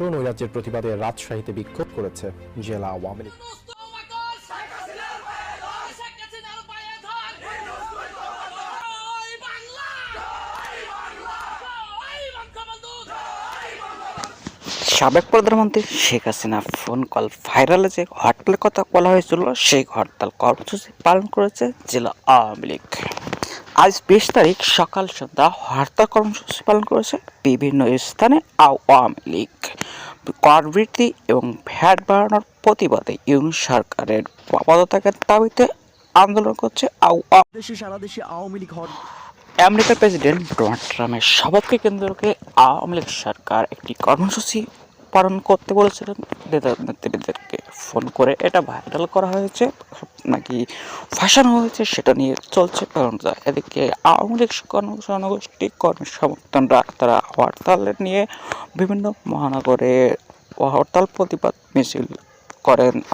নৈরাজ্যের প্রতিবাদে রাজশাহীতে বিক্ষোভ করেছে জেলা আওয়ামী লীগ। সাবেক প্রধানমন্ত্রী শেখ হাসিনা ফোন কল ভাইরালে যে হরতালের কথা বলা হয়েছিল, সেই হরতাল কর্মসূচি পালন করেছে জেলা আওয়ামী লীগ। আজ বিশ তারিখ সকাল সন্ধ্যা হরতাল কর্মসূচি পালন করেছে বিভিন্ন স্থানে আওয়ামী লীগ। কর বৃদ্ধি এবং ভ্যাট বাড়ানোর প্রতিবাদে ইউন সরকারের পদত্যাগের দাবিতে আন্দোলন করছে সারা দেশে আওয়ামী লীগ আমেরিকার প্রেসিডেন্ট ডোনাল্ড ট্রাম্পের শপথকে কেন্দ্র করে আওয়ামী লীগ সরকার একটি কর্মসূচি পালন করতে বলেছিলেন ফোন করে এটা ভাইরাল করা হয়েছে, নাকি ফাঁসানো হয়েছে সেটা নিয়ে চলছে কারণ এদিকে আওয়ামী লীগ জনগোষ্ঠী কর্মী সমর্থনরা তারা হরতাল নিয়ে বিভিন্ন মহানগরে হরতাল প্রতিবাদ মিছিল করেন।